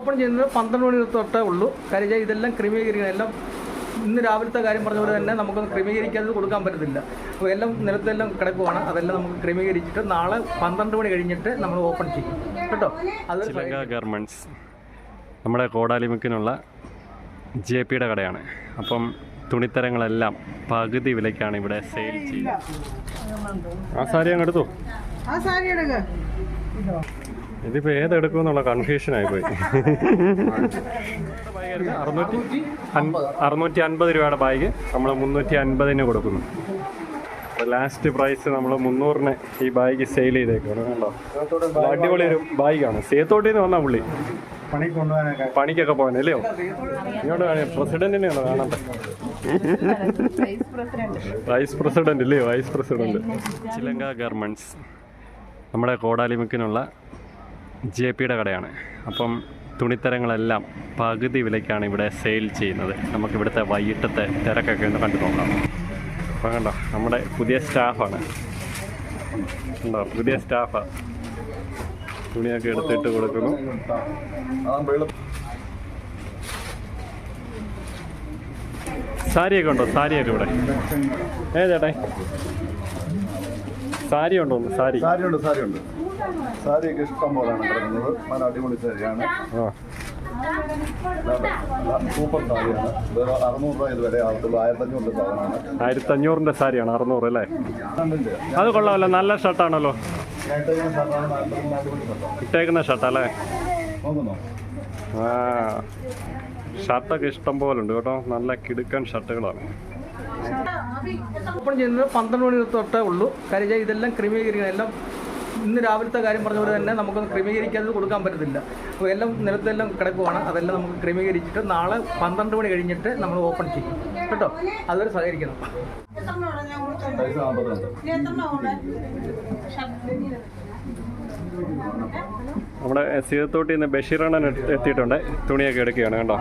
Open ചെയ്യുന്നത് പന്ത്രണ്ട് മണി തൊട്ടേ ഉള്ളൂ. കാര്യം ഇതെല്ലാം ക്രമീകരിക്കണം എല്ലാം ഇന്ന് രാവിലത്തെ കാര്യം പറഞ്ഞ പോലെ തന്നെ നമുക്കൊന്ന് ക്രമീകരിക്കാതെ കൊടുക്കാൻ പറ്റത്തില്ല. അപ്പോൾ എല്ലാം നിലത്തെല്ലാം കിടക്കുവാണ്. അതെല്ലാം നമുക്ക് ക്രമീകരിച്ചിട്ട് നാളെ പന്ത്രണ്ട് മണി കഴിഞ്ഞിട്ട് നമ്മൾ ഓപ്പൺ ചെയ്യും. കേട്ടോ? അത് ഗാർമെന്റ്സ് നമ്മുടെ കോടാലിമുക്കിനുള്ള ജെ പിയുടെ കടയാണ്. അപ്പം തുണിത്തരങ്ങളെല്ലാം പകുതി വിലയ്ക്കാണ് ഇവിടെ സെയിൽ ചെയ്യുന്നത്. ആ സാരി അങ്ങ് എടുത്തു? ആ സാരി എടുക്ക ഇതിപ്പോൾ ഏതെടുക്കുമെന്നുള്ള കൺഫ്യൂഷൻ പോയി അറുന്നൂറ്റി അറുന്നൂറ്റി അൻപത് രൂപയുടെ ബാഗ് നമ്മൾ മുന്നൂറ്റി അൻപതിന് കൊടുക്കുന്നു. ലാസ്റ്റ് പ്രൈസ് നമ്മൾ മുന്നൂറിന് ഈ ബാഗ് സെയിൽ ചെയ്തേക്കാണ് കണ്ടോ? അടിപൊളി ഒരു ബാഗാണ് സേത്തോട്ടിൽ നിന്ന് വന്ന പുള്ളി. പണിക്കൊക്കെ പോകാൻ അല്ലയോ? ഇങ്ങോട്ട് കാണി പ്രസിഡന്റിനെയാണോ കാണണ്ട വൈസ് പ്രസിഡന്റ് അല്ലേ വൈസ് പ്രസിഡന്റ് ചിലങ്ക ഗാർമെന്റ്സ് നമ്മുടെ കോടാലിമുക്കിനുള്ള ജെ പിയുടെ കടയാണ്. അപ്പം തുണിത്തരങ്ങളെല്ലാം പകുതി വിലയ്ക്കാണ് ഇവിടെ സെയിൽ ചെയ്യുന്നത്. നമുക്ക് ഇവിടുത്തെ വൈകിട്ടത്തെ തിരക്കൊക്കെ ഒന്ന് കണ്ടു നോക്കാം. അപ്പം കണ്ടോ നമ്മുടെ പുതിയ സ്റ്റാഫാണ്. ഉണ്ടോ പുതിയ സ്റ്റാഫാണ് തുണിയൊക്കെ എടുത്തിട്ട് കൊടുക്കുന്നു. സാരിയൊക്കെ ഉണ്ടോ? സാരിയൊക്കെ ഇവിടെ. ഏ സാരി ഉണ്ടോ സാരി. സാരി ഉണ്ട് സാരി ഉണ്ട് സാരി സാരിയൊക്കെ ഇഷ്ടം പോലെയാണ് കിടക്കുന്നത്. നല്ല അടിപൊളി സാരിയാണ്. സൂപ്പർ സാരിയാണ്. വേറെ അറുന്നൂറ് രൂപ ഇത് വരെ ആകത്തുള്ളൂ ആയിരത്തഞ്ഞൂറ് സാധനമാണ്. ആയിരത്തി അഞ്ഞൂറിന്റെ സാരിയാണ് അറുന്നൂറ് അല്ലേ? അത് കൊള്ളാമല്ലോ നല്ല ഷർട്ടാണല്ലോ. ഇട്ടേക്കുന്ന ഷർട്ടല്ലേ അല്ലേ? ആ. ഷർട്ടൊക്കെ ഇഷ്ടം പോലെ ഉണ്ട് കേട്ടോ. നല്ല കിടുക്കൻ ഷർട്ടുകളാണ്. ഓപ്പൺ ചെയ്യുന്നത് പന്ത്രണ്ട് മണി തൊട്ടേ ഉള്ളൂ. കാര്യം ഇതെല്ലാം ക്രമീകരിക്കണം. എല്ലാം ഇന്ന് രാവിലത്തെ കാര്യം പറഞ്ഞ പോലെ തന്നെ നമുക്കൊന്ന് ക്രമീകരിക്കാതെ കൊടുക്കാൻ പറ്റത്തില്ല. അപ്പോൾ എല്ലാം നിലത്തെല്ലാം കിടക്കുവാണ്. അതെല്ലാം നമുക്ക് ക്രമീകരിച്ചിട്ട് നാളെ പന്ത്രണ്ട് മണി കഴിഞ്ഞിട്ട് നമ്മൾ ഓപ്പൺ ചെയ്യും. കേട്ടോ? അതുവരെ സഹകരിക്കണം. എത്ര നമ്മുടെ സീതത്തോട്ടിൽ നിന്ന് ബഷീറണ്ണൻ എത്തി- എത്തിയിട്ടുണ്ട്. തുണിയൊക്കെ എടുക്കുകയാണ് കണ്ടോ?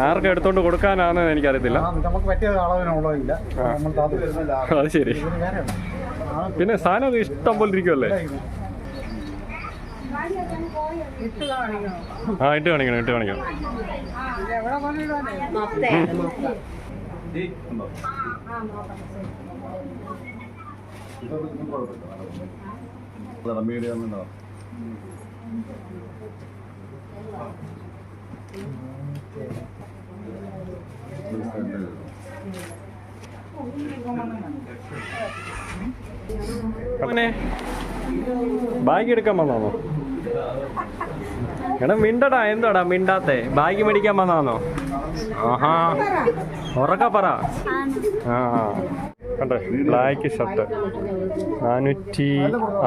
ആർക്കും എടുത്തോണ്ട് കൊടുക്കാനാണെന്ന് എനിക്കറിയത്തില്ല. അത് ശരി. പിന്നെ സാധനം ഇഷ്ടം പോലെ ഇരിക്കുമല്ലേ ആ ഇട്ട് കാണിക്കണം ഇട്ട് കാണിക്കണം. ഇത് മീഡിയം എന്നാ? മോനെ ബാഗ് എടുക്കാൻ വന്നാണോ എടാ മിണ്ടടാ എന്തോടാ മിണ്ടാത്തെ? ബാഗ് മേടിക്കാൻ വന്നാണോ ആഹാ ഉറക്ക പറ. ആ. കണ്ടോ? ബ്ലാക്ക് ഷർട്ട് നാനൂറ്റി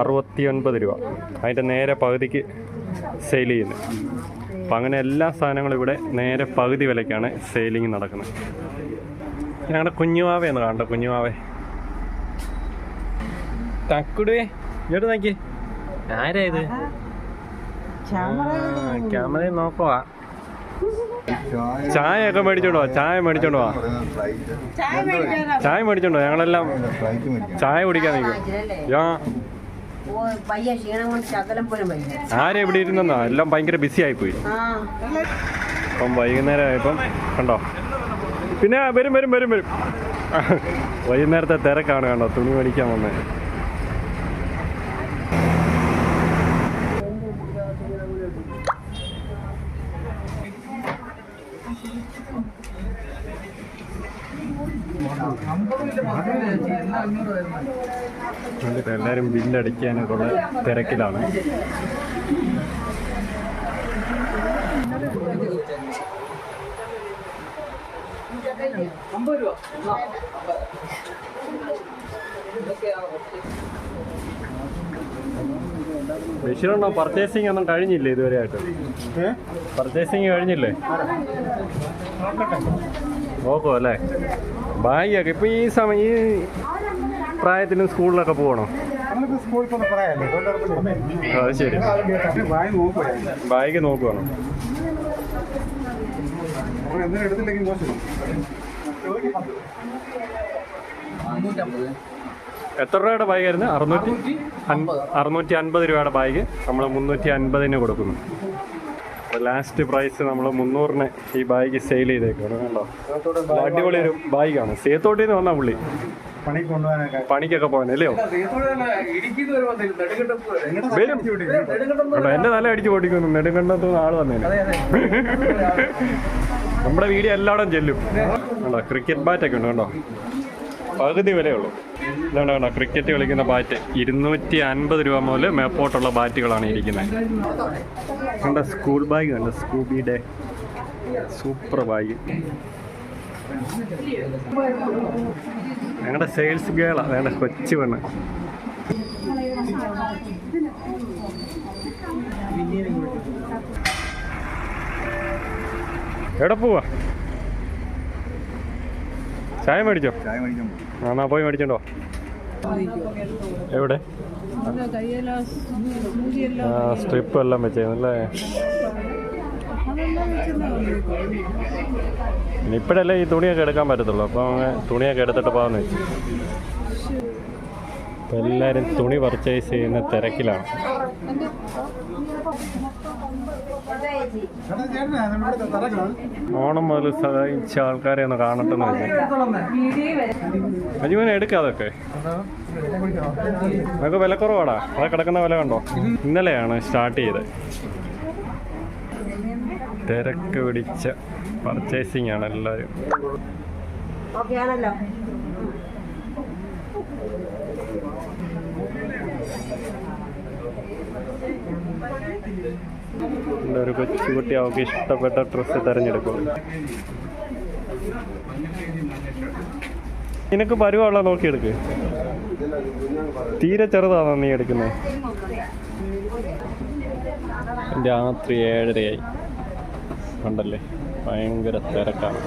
അറുപത്തി ഒൻപത് രൂപ. അതിന്റെ നേരെ പകുതിക്ക് സെയിൽ ചെയ്യുന്നത് അപ്പം അങ്ങനെ എല്ലാ സാധനങ്ങളും ഇവിടെ നേരെ പകുതി വിലയ്ക്കാണ് സെയിലിംഗ് നടക്കുന്നത്. ഞങ്ങളുടെ കുഞ്ഞുവാവയാണ് കാണണ്ട കുഞ്ഞുമാവേ തക്കുടേ ഇങ്ങോട്ട് നോക്കി. ആരാ ഇത്? ക്യാമറ നോക്കുവാ. ചായ ഒക്കെ മേടിച്ചോണ്ടോ ചായ മേടിച്ചോണ്ടോ. ചായ മേടിച്ചോണ്ടോ ഞങ്ങളെല്ലാം ചായ കുടിക്കാൻ നിൽക്കും. വയ്യ. ആരും ഇവിടെ ഇരുന്നോ എല്ലാം ഭയങ്കര ബിസി ആയിപ്പോയി. ആ. അപ്പം വൈകുന്നേരം ആയപ്പം കണ്ടോ? പിന്നെ വരും വരും വരും വരും. വൈകുന്നേരത്തെ തിരക്കാണ് കണ്ടോ? തുണി മേടിക്കാൻ വന്നത് എല്ലാവരും ബില്ലടിക്കാനൊക്കെ ഉള്ള തിരക്കിലാണ്. അമ്പത് രൂപ. ബഷീറുണ്ടോ പർച്ചേസിംഗ് ഒന്നും കഴിഞ്ഞില്ലേ ഇതുവരെ ആയിട്ട്? പർച്ചേസിംഗ് കഴിഞ്ഞില്ലേ? നോക്കുമല്ലേ ബാഗൊക്കെ ഇപ്പൊ ഈ സമയം ഈ പ്രായത്തിലും സ്കൂളിലൊക്കെ പോകണോ? അത് ശരി. ബാഗ് നോക്കുവാണോ എത്ര രൂപയുടെ ബാഗായിരുന്നു അറുന്നൂറ്റി അറുന്നൂറ്റി അൻപത് രൂപയുടെ ബാഗ് നമ്മൾ മുന്നൂറ്റി അൻപതിന് കൊടുക്കുന്നു. ലാസ്റ്റ് പ്രൈസ് നമ്മൾ മുന്നൂറിന് ഈ ബാഗ് സെയിൽ ചെയ്തേക്കാണ്. കണ്ടോ? അടിപൊളി ഒരു ബാഗാണ് സേത്തോട്ടിൽ നിന്ന് വന്ന പുള്ളി. പണിക്ക് കൊണ്ടുപോകാനൊക്കെ പണിക്കൊക്കെ ഇടുക്കിന്ന് വരെ. എന്നെ നല്ല അടിച്ചു ഓടിക്കുന്നു. നെടുങ്കണ്ടത്ത് ആൾ വന്നേനെ. നമ്മുടെ വീഡിയോ എല്ലായിടും ചെല്ലും. കണ്ടോ? ക്രിക്കറ്റ് ബാറ്റൊക്കെ ഉണ്ട് കണ്ടോ? പകുതി വിലയുള്ളൂ ഇതാണ് കണ്ടോ? ക്രിക്കറ്റ് കളിക്കുന്ന ബാറ്റ് ഇരുന്നൂറ്റി അൻപത് രൂപ മുതൽ മേപ്പോട്ടുള്ള ബാറ്റുകളാണ് ഇരിക്കുന്നത്. കണ്ടോ? സ്കൂൾ ബാഗ് കണ്ടോ? സ്കൂബിയുടെ സൂപ്പർ ബാഗ് ഞങ്ങളുടെ സെയിൽസ് ഗേളാ വേണ്ട കൊച്ചു പെണ്ണ്. എവിടെ പോവാ? ചായ മേടിച്ചോ? ചായ മേടിക്കാൻ ആ എന്നാ പോയി മേടിച്ചോണ്ടോ? എവിടെ? സ്ട്രിപ്പ് എല്ലാം വെച്ചേന്നല്ലേ ഇപ്പോഴല്ലേ ഈ തുണിയൊക്കെ എടുക്കാൻ പറ്റത്തുള്ളൂ. അപ്പോൾ അങ്ങ് തുണിയൊക്കെ എടുത്തിട്ട് പോകാമെന്ന് വെച്ചു. ഇപ്പൊ എല്ലാവരും തുണി പർച്ചേസ് ചെയ്യുന്ന തിരക്കിലാണ്. ഓണം മുതൽ സഹായിച്ച ആൾക്കാരെ ഒന്ന് കാണട്ടെ എന്ന് അജിമൻ അജുവിനെ എടുക്കാം അതൊക്കെ. നമുക്ക് വിലക്കുറവാടാ? അത് കിടക്കുന്ന വില കണ്ടോ? ഇന്നലെയാണ് സ്റ്റാർട്ട് ചെയ്തത്. തിരക്ക് പിടിച്ച പർച്ചേസിംഗ് ആണ് എല്ലാവരും ആണല്ലോ. ഒരു കൊച്ചുകുട്ടി അവൾക്ക് ഇഷ്ടപ്പെട്ട ഡ്രസ്സ് തിരഞ്ഞെടുക്കും. നിനക്ക് പരുവമുള്ള നോക്കിയെടുക്ക് തീരെ ചെറുതാണോ നീ എടുക്കുന്നത് രാത്രി ഏഴരയായി. കണ്ടല്ലേ? ഭയങ്കര തിരക്കാണ്.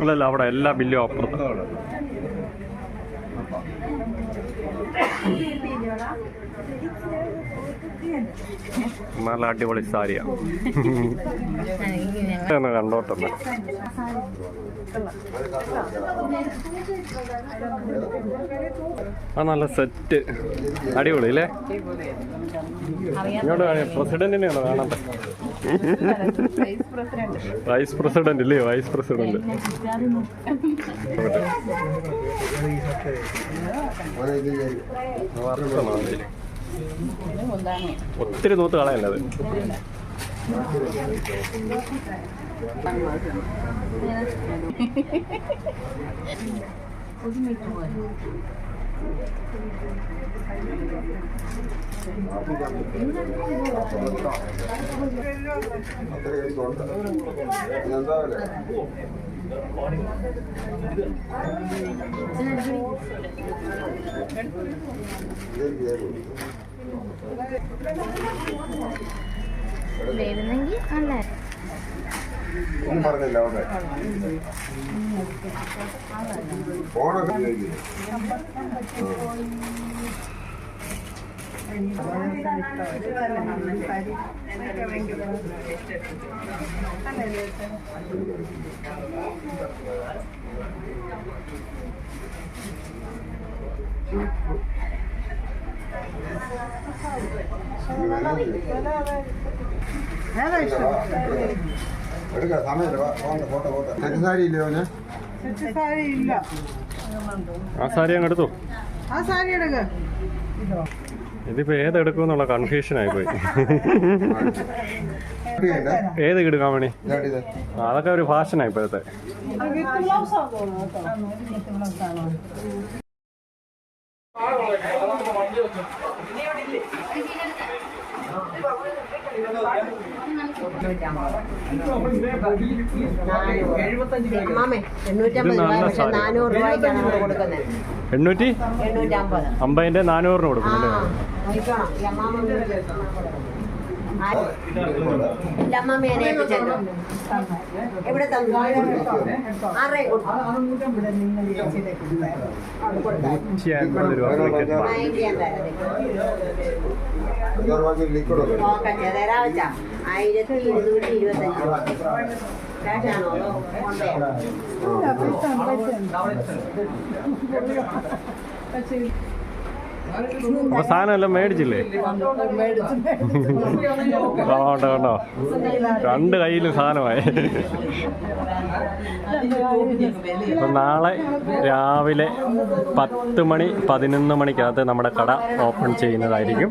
അല്ലല്ല അവിടെ എല്ലാ ബില്ലും അപ്പുറത്ത്. നല്ല അടിപൊളി സാരിയാ. ഒന്ന് കണ്ടോട്ടെ ആ നല്ല സെറ്റ്. അടിപൊളി അല്ലേ? ഇങ്ങോട്ട് പ്രസിഡന്റിനെ ഒന്ന് കാണട്ടെ വൈസ് പ്രസിഡന്റ് ഇല്ലേ വൈസ് പ്രസിഡന്റ്. ഒത്തിരി നൂത്ത് കളയല്ല അത് എന്താ വില വരുന്നെങ്കിൽ അല്ലേ? ഒന്നും പറഞ്ഞില്ല അവിടെ ഇഷ്ടം എടുക്കാം സമയമില്ല സാരി ഇല്ലേ അവന് സെറ്റ് സാരി ഇല്ല ആ സാരി അങ്ങ് എടുത്തു? ആ സാരി എടുക്ക. ഇതിപ്പോ ഏതെടുക്കുമെന്നുള്ള കൺഫ്യൂഷൻ ആയി പോയി. ഏത് കിടുക്കാൻ വേണി അതൊക്കെ ഒരു ഫാഷനാണ് ഇപ്പോഴത്തെ Thank ബ്ലൗസ് മാമേ എണ്ണൂറ്റമ്പത് രൂപ പക്ഷെ. നാനൂറ് രൂപയ്ക്കാണ് നമ്മൾ കൊടുക്കുന്നത്. എണ്ണൂറ്റി? എണ്ണൂറ്റമ്പത്. അമ്പതിന്റെ നാനൂറിന് ആ ഞാൻ ഏൽപ്പിച്ചല്ലോ എവിടെ തന്നു? ആറേ. നോക്കട്ടെ തരാ വെച്ചാ. ആയിരത്തി ഇരുന്നൂറ്റി ഇരുപത്തഞ്ച്. രൂപ ക്യാഷാണോ അതോ അപ്പോൾ സാധനം എല്ലാം മേടിച്ചില്ലേ? കണ്ടോ കണ്ടോ? രണ്ട് കയ്യിലും സാധനമായി. അപ്പം നാളെ രാവിലെ പത്ത് മണി പതിനൊന്ന് മണിക്കകത്ത് നമ്മുടെ കട ഓപ്പൺ ചെയ്യുന്നതായിരിക്കും.